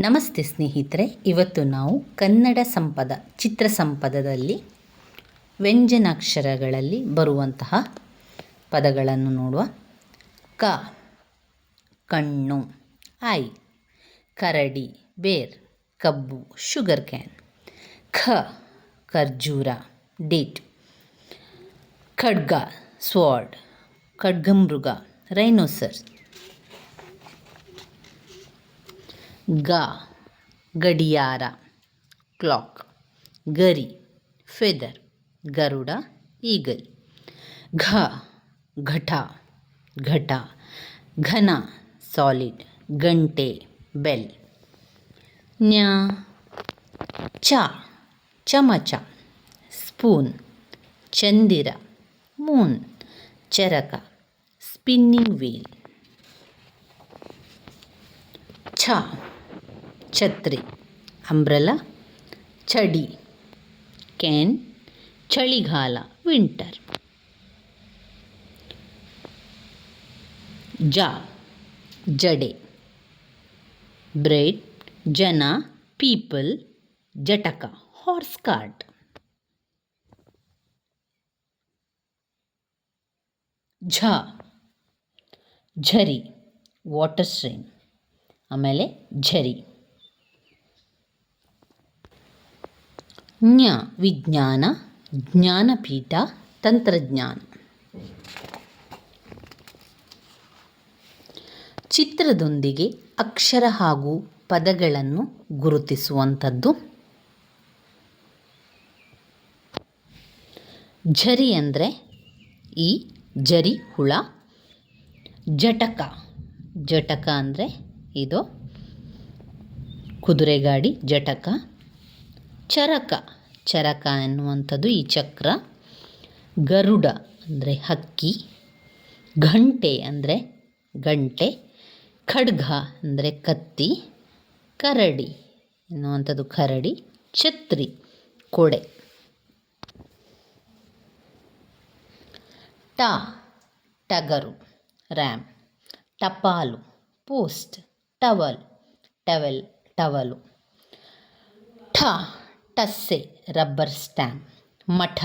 ನಮಸ್ತೆ ಸ್ನೇಹಿತರೆ, ಇವತ್ತು ನಾವು ಕನ್ನಡ ಸಂಪದ, ಚಿತ್ರ ಸಂಪದದಲ್ಲಿ ವ್ಯಂಜನಾಕ್ಷರಗಳಲ್ಲಿ ಬರುವಂತಹ ಪದಗಳನ್ನು ನೋಡುವ. ಕ, ಕಣ್ಣು, ಐ, ಕರಡಿ, ಬೇರ್, ಕಬ್ಬು, ಶುಗರ್ ಕ್ಯಾನ್. ಖ, ಖರ್ಜೂರ, ಡೇಟ್, ಖಡ್ಗ, ಸ್ವಾರ್ಡ್, ಖಡ್ಗಮೃಗ, ರೈನೋಸರ್. ಗ ಗಡಿಯಾರ ಕ್ಲಾಕ್ ಗರಿ ಫೆದರ್ ಗರುಡ ಈಗಲ್ ಘ ಘಟ ಘಟ ಘನ ಸಾಲಿಡ್ ಗಂಟೆ ಬೆಲ್ ನ್ಯ ಚ ಚಮಚ ಸ್ಪೂನ್ ಚಂದಿರ ಮೂನ್ ಚರಕ ಸ್ಪಿನ್ನಿಂಗ್ ವೀಲ್ ಛ ಛತ್ರಿ ಅಂಬ್ರೆಲಾ ಚಡಿ ಕ್ಯಾನ್ ಚಳಿಗಾಲ ವಿಂಟರ್ ಜ ಜಡೆ ಬ್ರೆಡ್ ಜನ ಪೀಪಲ್ ಜಟಕ ಹಾರ್ಸ್ ಕಾರ್ಟ್ ಝ ಝರಿ ವಾಟರ್ ಸ್ಟ್ರೀಮ್ ಆಮೇಲೆ ಝರಿ ಜ್ಞ ವಿಜ್ಞಾನ, ಜ್ಞಾನಪೀಠ, ತಂತ್ರಜ್ಞಾನ. ಚಿತ್ರದೊಂದಿಗೆ ಅಕ್ಷರ ಹಾಗೂ ಪದಗಳನ್ನು ಗುರುತಿಸುವಂಥದ್ದು. ಝರಿ ಅಂದರೆ ಈ ಜರಿ ಹುಳ. ಜಟಕ ಜಟಕ ಅಂದರೆ ಇದು. ಕುದುರೆಗಾಡಿ ಜಟಕ, ಚರಕ. ಚರಕ ಎನ್ನುವಂಥದ್ದು ಈ ಚಕ್ರ. ಗರುಡ ಅಂದರೆ ಹಕ್ಕಿ, ಘಂಟೆ ಅಂದರೆ ಗಂಟೆ, ಖಡ್ಗ ಅಂದರೆ ಕತ್ತಿ, ಕರಡಿ ಎನ್ನುವಂಥದ್ದು ಕರಡಿ, ಛತ್ರಿ ಕೊಡೆ. ಟ, ಟಗರು, ರ್ಯಾಮ್. ಟಪಾಲು, ಪೋಸ್ಟ್, ಟವಲ್, ಟವೆಲ್, ಟವಲು. ಠ ಟಸ್ಸೆ ರಬ್ಬರ್ ಸ್ಟ್ಯಾಂಪ್ ಮಠ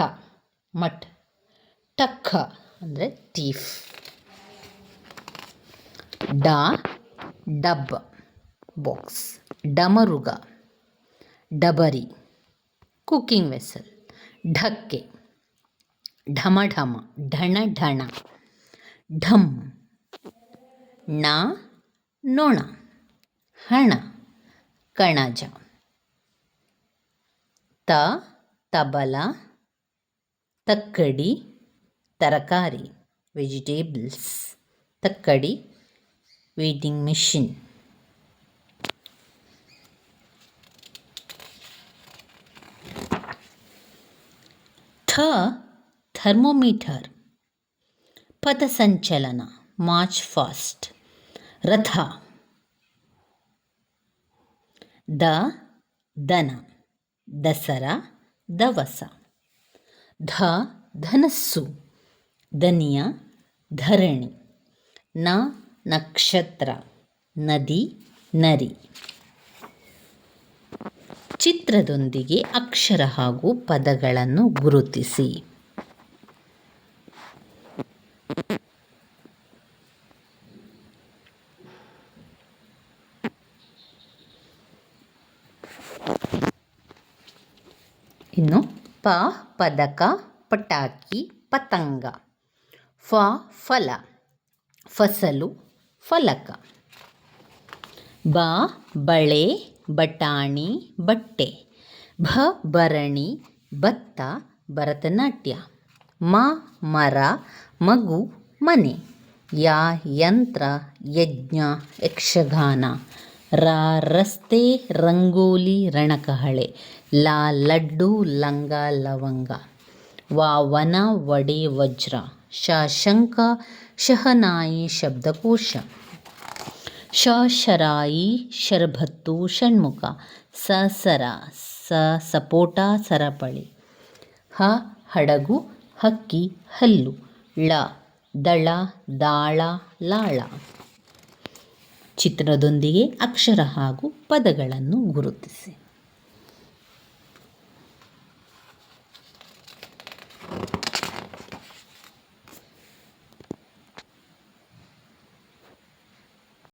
ಮಠ್ ಟಖ ಅಂದರೆ ಟೀಫ್ ಡ ಡಬ್ ಬಾಕ್ಸ್ ಡಮರುಗ ಡಬರಿ ಕುಕ್ಕಿಂಗ್ ವೆಸಲ್ ಢಕ್ಕೆ ಢಮ ಢಮ ಢಣ ಢಣ ಢಮ್ ಣ ನೊಣ ಹಣ ಕಣಜ ತ ತಬಲ ತಕ್ಕಡಿ ತರಕಾರಿ ವೆಜಿಟೇಬಲ್ಸ್ ತಕ್ಕಡಿ ವೇಟಿಂಗ್ ಮೆಷಿನ್ ಥ ಥರ್ಮೋಮೀಟರ್ ಪಥಸಂಚಲನ ಮಾರ್ಚ್ ಫಾಸ್ಟ್ ರಥ ದ ದನ ದಸರಾ, ದವಸ. ಧ, ಧನಸ್ಸು. ಧನಿಯ, ಧರಣಿ. ನ, ನಕ್ಷತ್ರ. ನದಿ, ನರಿ. ಚಿತ್ರದೊಂದಿಗೆ ಅಕ್ಷರ ಹಾಗೂ ಪದಗಳನ್ನು ಗುರುತಿಸಿ. ಇನ್ನು ಪ, ಪದಕ, ಪಟಾಕಿ, ಪತಂಗ. ಫ, ಫಲ. ಫಸಲು, ಫಲಕ. ಬ, ಬಳೆ, ಬಟಾಣಿ, ಬಟ್ಟೆ. ಭ, ಭರಣಿ, ಭತ್ತ, ಭರತನಾಟ್ಯ. ಮ, ಮರ, ಮಗು, ಮನೆ. ಯ, ಯಂತ್ರ, ಯಜ್ಞ, ಯಕ್ಷಗಾನ. ರ, ರಸ್ತೆ, ರಂಗೋಲಿ, ರಣಕಹಳೆ. ಲಾ ಲಡ್ಡು ಲಂಗ ಲವಂಗ. ವಾ ವನ ವಡೆ ವಜ್ರ. ಶ ಶಂಕ ಶಹನಾಯಿ ಶಬ್ದಕೋಶ. ಶ ಶರಾಯಿ ಶರಭತ್ತು ಷಣ್ಮುಖ. ಸ ಸರ. ಸ ಸಪೋಟ ಸರಪಳಿ. ಹ ಹಡಗು ಹಕ್ಕಿ ಹಲ್ಲು. ಳ ದಳ ದಾಳ ಲಾಳ. ಚಿತ್ರದೊಂದಿಗೆ ಅಕ್ಷರ ಹಾಗೂ ಪದಗಳನ್ನು ಗುರುತಿಸಿ.